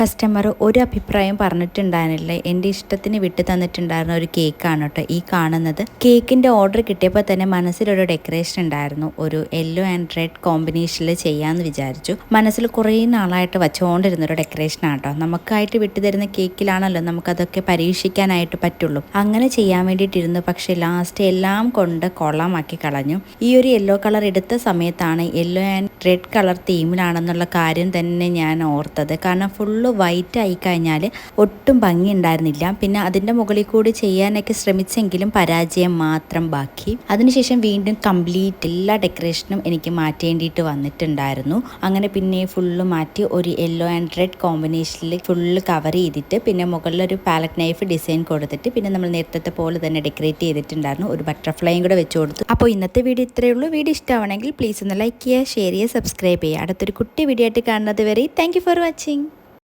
Customer ഒരു അഭിപ്രായം പറഞ്ഞിട്ടുണ്ടായിരുന്നില്ല. എന്റെ ഇഷ്ടത്തിന് വിട്ടു തന്നിട്ടുണ്ടായിരുന്ന ഒരു കേക്കാണ് കേട്ടോ ഈ കാണുന്നത്. കേക്കിന്റെ ഓർഡർ കിട്ടിയപ്പോൾ തന്നെ മനസ്സിലൊരു ഡെക്കറേഷൻ ഉണ്ടായിരുന്നു. ഒരു യെല്ലോ ആൻഡ് റെഡ് കോമ്പിനേഷനിൽ ചെയ്യാമെന്ന് വിചാരിച്ചു. മനസ്സിൽ കുറേ നാളായിട്ട് വച്ചുകൊണ്ടിരുന്ന ഒരു ഡെക്കറേഷനാണ് കേട്ടോ. നമുക്കായിട്ട് വിട്ടു തരുന്ന കേക്കിലാണല്ലോ നമുക്കതൊക്കെ പരീക്ഷിക്കാനായിട്ട് പറ്റുള്ളൂ. അങ്ങനെ ചെയ്യാൻ വേണ്ടിയിട്ടിരുന്നു. പക്ഷേ ലാസ്റ്റ് എല്ലാം കൊണ്ട് കൊള്ളാമാക്കി കളഞ്ഞു. ഈ ഒരു യെല്ലോ കളർ എടുത്ത സമയത്താണ് യെല്ലോ ആൻഡ് റെഡ് കളർ തീമിലാണെന്നുള്ള കാര്യം തന്നെ ഞാൻ ഓർത്തത്. കാരണം ഫുള്ള് വൈറ്റ് ആയി കഴിഞ്ഞാൽ ഒട്ടും ഭംഗി ഉണ്ടായിരുന്നില്ല. പിന്നെ അതിന്റെ മുകളിൽ കൂടി ചെയ്യാനൊക്കെ ശ്രമിച്ചെങ്കിലും പരാജയം മാത്രം ബാക്കി. അതിനുശേഷം വീണ്ടും കംപ്ലീറ്റ് എല്ലാ ഡെക്കറേഷനും എനിക്ക് മാറ്റേണ്ടിയിട്ട് വന്നിട്ടുണ്ടായിരുന്നു. അങ്ങനെ പിന്നെ ഫുള്ള് മാറ്റി ഒരു യെല്ലോ ആൻഡ് റെഡ് കോമ്പിനേഷനിൽ ഫുള്ള് കവർ ചെയ്തിട്ട് പിന്നെ മുകളിൽ ഒരു പാലറ്റ് നൈഫ് ഡിസൈൻ കൊടുത്തിട്ട് പിന്നെ നമ്മൾ നേരത്തെ പോലെ തന്നെ ഡെക്കറേറ്റ് ചെയ്തിട്ടുണ്ടായിരുന്നു. ഒരു ബട്ടർഫ്ലൈയും കൂടെ വെച്ച് കൊടുത്തു. അപ്പോൾ ഇന്നത്തെ വീഡിയോ ഇത്രയേ ഉള്ളൂ. വീഡിയോ ഇഷ്ടമാണെങ്കിൽ പ്ലീസ് ഒന്ന് ലൈക്ക് ചെയ്യുക ഷെയർ ചെയ്യുക സബ്സ്ക്രൈബ് ചെയ്യുക. അടുത്തൊരു കുട്ടി വീഡിയോ ആയിട്ട് കാണുന്നത് വരെ താങ്ക് ഫോർ വാച്ചിങ്